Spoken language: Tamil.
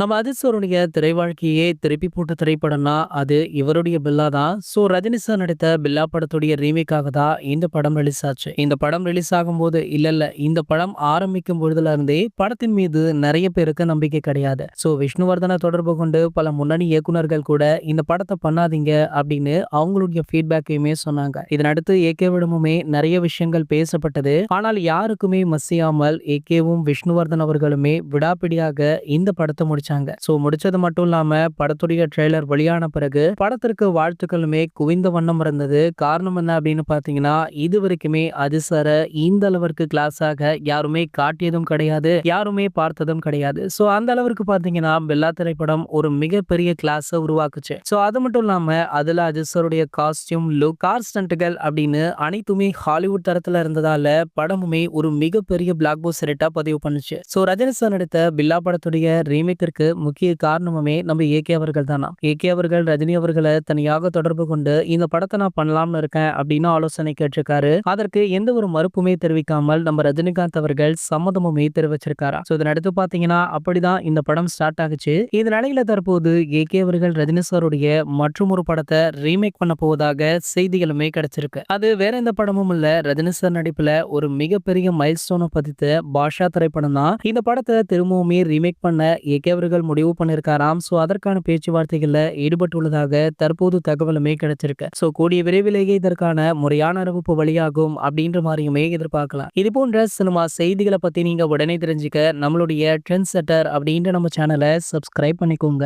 நம்ம அதிர்ஸ்வருடைய திரை வாழ்க்கையே திருப்பி போட்ட திரைப்படம்னா அது இவருடைய பில்லா தான். ஸோ ரஜினி சார் நடித்த பில்லா படத்துடைய ரீமேக்காக தான் இந்த படம் ரிலீஸ் ஆச்சு. இந்த படம் ரிலீஸ் ஆகும்போது இல்ல இல்ல இந்த படம் ஆரம்பிக்கும் பொழுதுல இருந்தே படத்தின் மீது நிறைய பேருக்கு நம்பிக்கை கிடையாது. ஸோ விஷ்ணுவர்தனை தொடர்பு கொண்டு பல முன்னணி இயக்குனர்கள் கூட இந்த படத்தை பண்ணாதீங்க அப்படின்னு அவங்களுடைய ஃபீட்பேக்கையுமே சொன்னாங்க. இதனடுத்து ஏகே விடமுமே நிறைய விஷயங்கள் பேசப்பட்டது. ஆனால் யாருக்குமே மசியாமல் ஏகேவும் விஷ்ணுவர்தன் அவர்களுமே விடாப்பிடியாக இந்த படத்தை முடிச்சாங்க ஸோ முடிச்சது மட்டும் இல்லாம படத்துடைய ட்ரெய்லர் வெளியான பிறகு படத்திற்கு வாழ்த்துக்களுமே குவிந்த வண்ணம் இருந்தது. காரணம் என்ன அப்படின்னு பாத்தீங்கன்னா இது வரைக்குமே அதிசர இந்த அளவிற்கு கிளாஸாக யாருமே காட்டியதும் கிடையாது யாருமே பார்த்ததும் கிடையாது. ஸோ அந்த அளவிற்கு பாத்தீங்கன்னா பெல்லா திரைப்படம் ஒரு மிகப்பெரிய கிளாஸை உருவாக்குச்சு. ஸோ அது மட்டும் இல்லாம அதுல அஜிசருடைய காஸ்டியூம் லுக் கார் ஸ்டண்ட்டுகள் அப்படின்னு அனைத்துமே ஹாலிவுட் தரத்துல இருந்ததால படமுமே ஒரு மிகப்பெரிய பிளாக் போஸ் ரேட்டா பதிவு பண்ணுச்சு. ஸோ ரஜினி சார் நடித்த பில்லா படத்துடைய ரீமேக்கிற்கு முக்கிய காரணமுமே நம்ம ஏகே அவர்கள் தானா? ஏகே அவர்கள் ரஜினி அவர்களை தனியாக தொடர்பு கொண்டு இந்த படத்தை நான் பண்ணலாம்னு இருக்கேன் அப்படின்னு ஆலோசனை கேட்டிருக்காரு. அதற்கு எந்த ஒரு மறுப்புமே தெரிவிக்காமல் நம்ம ரஜினிகாந்த் அவர்கள் சம்மதமுமே தெரிவிச்சிருக்காரா? ஸோ இதனடுத்து பாத்தீங்கன்னா அப்படிதான் இந்த படம் ஸ்டார்ட் ஆகுச்சு. இந்த நிலையில தற்போது ஏகே அவர்கள் ரஜினி சாருடைய மற்றும் ஒரு படத்தை ரீமேக் பண்ண போவதாக செய்திகளுமே கிடைச்சிருக்கு. அது வேற எந்த படமும் இல்ல. ரஜினி சார் நடிப்புல ஒரு மிகப்பெரிய மைல் ஸ்டோனை பதித்த பாஷா திரைப்படம் தான் இந்த படத்தை திரும்பவுமே ரீமேக் பண்ண ஏகே அவர்கள் முடிவு பண்ணியிருக்காராம் ஸோ அதற்கான பேச்சுவார்த்தைகள்ல ஈடுபட்டுள்ளதாக தற்போது தகவலுமே கிடைச்சிருக்கு. ஸோ கூடிய விரைவிலேயே இதற்கான முறையான அறிவிப்பு வழியாகும் அப்படின்ற மாதிரியுமே எதிர்பார்க்கலாம். இது போன்ற சினிமா செய்திகளை பத்தி நீங்க உடனே தெரிஞ்சுக்க நம்மளுடைய ட்ரெண்ட் செட்டர் அப்படின்ற நம்ம சேனலை சப்ஸ்கிரைப் பண்ணிக்கோங்க.